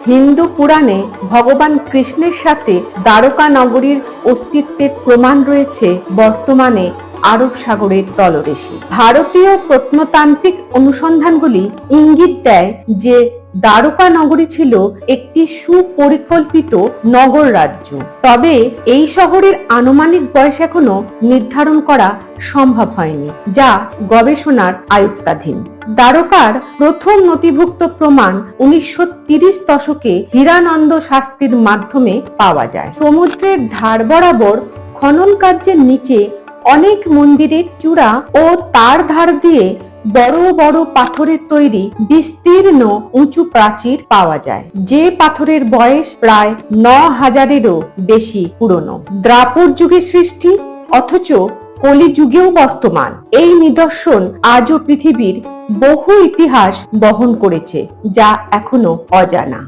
হিন্দু পুরাণে ভগবান কৃষ্ণের সাথে দ্বারকা নগরীর অস্তিত্বের প্রমাণ রয়েছে বর্তমানে আরব সাগরের তলদেশে। ভারতীয় প্রত্নতান্ত্রিক অনুসন্ধানগুলি ইঙ্গিত দেয় যে দ্বারকা নগরী ছিল একটি সুপরিকল্পিত নগর রাজ্য। তবে এই শহরের আনুমানিক বয়স এখনও নির্ধারণ করা সম্ভব হয়নি, যা গবেষণার আয়ত্তাধীন। দ্বারকার প্রথম নথিভুক্ত প্রমাণ উনিশশো দশকে হীরানন্দ শাস্ত্রীর মাধ্যমে পাওয়া যায়। সমুদ্রের ধার বরাবর খনন কার্যের নিচে অনেক মন্দিরের চূড়া ও তার ধার দিয়ে বড় বড় পাথরের তৈরি বিস্তীর্ণ উঁচু প্রাচীর পাওয়া যায়। যে পাথরের বয়স প্রায় ন হাজারেরও বেশি পুরনো। দ্রাপর যুগের সৃষ্টি, অথচ কলিযুগেও বর্তমান। এই নিদর্শন আজও পৃথিবীর বহু ইতিহাস বহন করেছে যা এখনও অজানা।